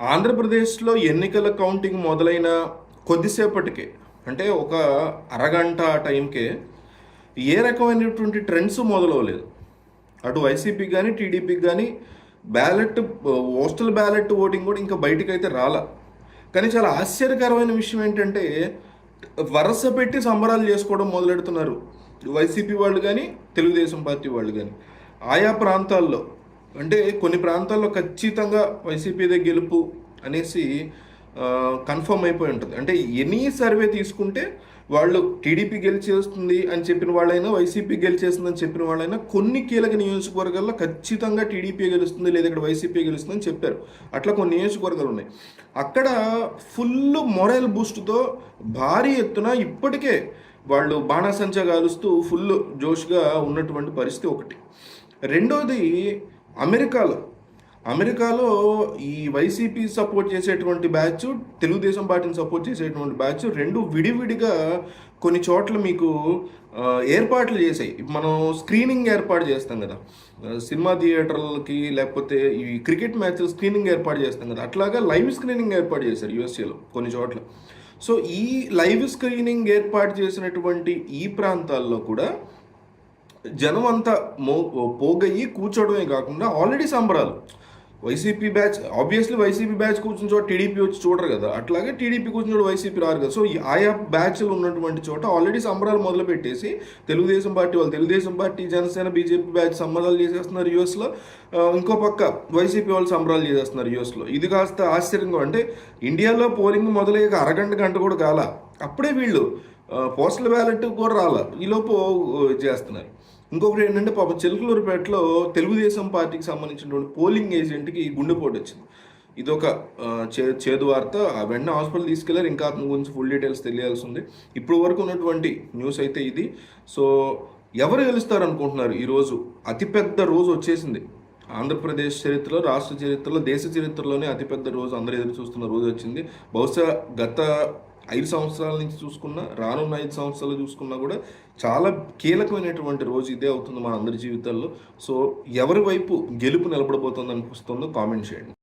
ఆంధ్రప్రదేశ్లో ఎన్నికల కౌంటింగ్ మొదలైన కొద్దిసేపటికే అంటే ఒక అరగంట టైంకే ఏ రకమైనటువంటి ట్రెండ్స్ మొదలవలేదు. అటు వైసీపీకి కానీ టీడీపీకి కానీ బ్యాలెట్ పోస్టల్ బ్యాలెట్ ఓటింగ్ కూడా ఇంకా బయటికి అయితే రాలా. కానీ చాలా ఆశ్చర్యకరమైన విషయం ఏంటంటే వరుస పెట్టి సంబరాలు చేసుకోవడం మొదలెడుతున్నారు. వైసీపీ వాళ్ళు కానీ తెలుగుదేశం పార్టీ వాళ్ళు కానీ ఆయా ప్రాంతాల్లో అంటే కొన్ని ప్రాంతాల్లో ఖచ్చితంగా వైసీపీదే గెలుపు అనేసి కన్ఫర్మ్ అయిపోయి ఉంటుంది. అంటే ఎనీ సర్వే తీసుకుంటే వాళ్ళు టీడీపీ గెలిచేస్తుంది అని చెప్పిన వాళ్ళైనా వైసీపీ గెలిచేస్తుందని చెప్పిన వాళ్ళైనా కొన్ని కీలక నియోజకవర్గాల్లో ఖచ్చితంగా టీడీపీ గెలుస్తుంది లేదా ఇక్కడ వైసీపీ గెలుస్తుంది అని చెప్పారు. అట్లా కొన్ని నియోజకవర్గాలు ఉన్నాయి. అక్కడ ఫుల్ మొరల్ బూస్ట్తో భారీ ఎత్తున ఇప్పటికే వాళ్ళు బాణాసంచా కాలుస్తూ ఫుల్ జోష్గా ఉన్నటువంటి పరిస్థితి ఒకటి. రెండోది అమెరికాలో. అమెరికాలో ఈ వైసీపీ సపోర్ట్ చేసేటువంటి బ్యాచ్ తెలుగుదేశం పార్టీని సపోర్ట్ చేసేటువంటి బ్యాచ్ రెండు విడివిడిగా కొన్ని చోట్ల మీకు ఏర్పాట్లు చేసాయి మనం స్క్రీనింగ్ ఏర్పాటు చేస్తాం కదా. సినిమా థియేటర్లకి లేకపోతే ఈ క్రికెట్ మ్యాచ్ స్క్రీనింగ్ ఏర్పాటు చేస్తాం కదా. అట్లాగా లైవ్ స్క్రీనింగ్ ఏర్పాటు చేశారు యూఎస్ఏలో కొన్ని చోట్ల. సో ఈ లైవ్ స్క్రీనింగ్ ఏర్పాటు చేసినటువంటి ఈ ప్రాంతాల్లో కూడా జనం అంతా మో పోగయ్యి కూర్చోవడమే కాకుండా ఆల్రెడీ సంబరాలు. YCP batch obviously YCP batch కూర్చున్న చోట టీడీపీ వచ్చి చూడరు కదా. అట్లాగే టీడీపీ కూర్చున్న చోట వైసీపీ రారు కదా. సో ఆయా బ్యాచ్లు ఉన్నటువంటి చోట ఆల్రెడీ సంబరాలు మొదలుపెట్టేసి తెలుగుదేశం పార్టీ వాళ్ళు Telugu Desam party Janasena BJP batch సంబరాలు చేసేస్తున్నారు యూఎస్లో. ఇంకో పక్క వైసీపీ వాళ్ళు సంబరాలు చేసేస్తున్నారు యూఎస్లో. ఇది కాస్త ఆశ్చర్యంగా అంటే ఇండియాలో పోలింగ్ మొదలయ్యాక అరగంట గంట కూడా కాల. అప్పుడే వీళ్ళు పోస్టల్ బ్యాలెట్ కూడా రాల. ఈలోపు చేస్తున్నారు. ఇంకొకటి ఏంటంటే పాప చిలకలూరుపేటలో తెలుగుదేశం పార్టీకి సంబంధించినటువంటి పోలింగ్ ఏజెంట్కి గుండెపోటు వచ్చింది. ఇదొక చే చేదు వార్త. ఆ వెంటనే హాస్పిటల్ తీసుకెళ్ళారు. ఇంకా అతని గురించి ఫుల్ డీటెయిల్స్ తెలియాల్సి ఉంది ఇప్పుడు వరకు ఉన్నటువంటి న్యూస్ అయితే ఇది. సో ఎవరు గెలుస్తారు అనుకుంటున్నారు ఈరోజు అతిపెద్ద రోజు వచ్చేసింది. ఆంధ్రప్రదేశ్ చరిత్రలో రాష్ట్ర చరిత్రలో దేశ చరిత్రలోనే అతిపెద్ద రోజు. అందరూ ఎదురు చూస్తున్న రోజు వచ్చింది. బహుశా గత ఐదు సంవత్సరాల నుంచి చూసుకున్నా రానున్న ఐదు సంవత్సరాలు చూసుకున్నా కూడా చాలా కీలకమైనటువంటి రోజు ఇదే అవుతుంది మన అందరి జీవితాల్లో. సో ఎవరి వైపు గెలుపు నిలబడబోతుంది అనిపిస్తుందో కామెంట్ చేయండి.